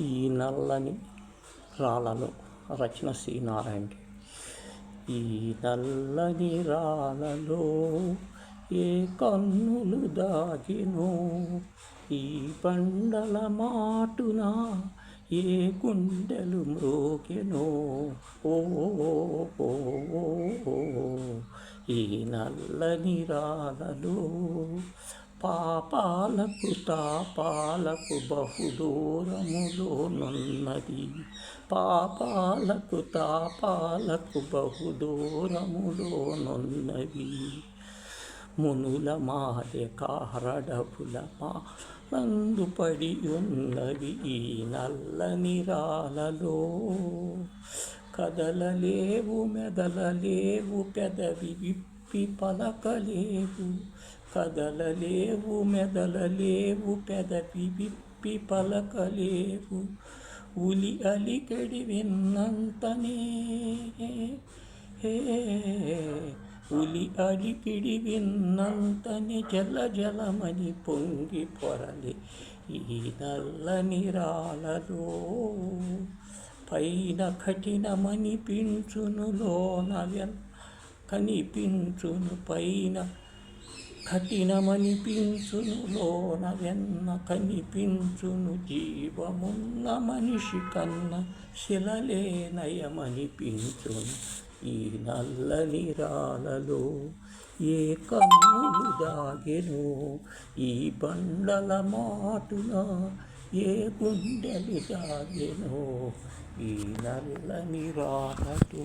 ఈ నల్లని రాళ్ళలో రచన శ్రీ నారాయణ ఈ నల్లని రాళ్ళలో ఏ కన్నులు దాగినో ఈ పండల మాటున ఏ గుండెలు మ్రోకెనో ఓ, ఈ నల్లని రాళ్ళలో పాపాలకు తాపాలకు బహుదూరములోనున్నది. పాపాలకు తాపాలకు బహుదూరములోనున్నవి మునుల మాయ కారడపుల మాలందు పడి ఉన్నవి ఈ నల్లని రాలలో కదలలేవు మెదలలేవు పెదవి విప్పి పలకలేవు. కదలలేవు మెదలలేవు పెదవి విప్పి పలకలేవు ఉలి అలికడి విన్నంతనే. ఉలి అలికిడి విన్నంతని. జల జలమని పొంగి పొరలి ఈ నల్లని రాలలో పైన కఠినమని పించును లోన కనిపించును పైన కఠినమనిపించును లోన వెన్న కనిపించును జీవమున్న మనిషి కన్న శిలలే నయమనిపించును. ఈ నల్లని రాలలో ఏ కన్నులు దాగెను? ఈ బండల మాటున ఏ గుండెలు దాగెను? ఈ నల్లని నిరాలతో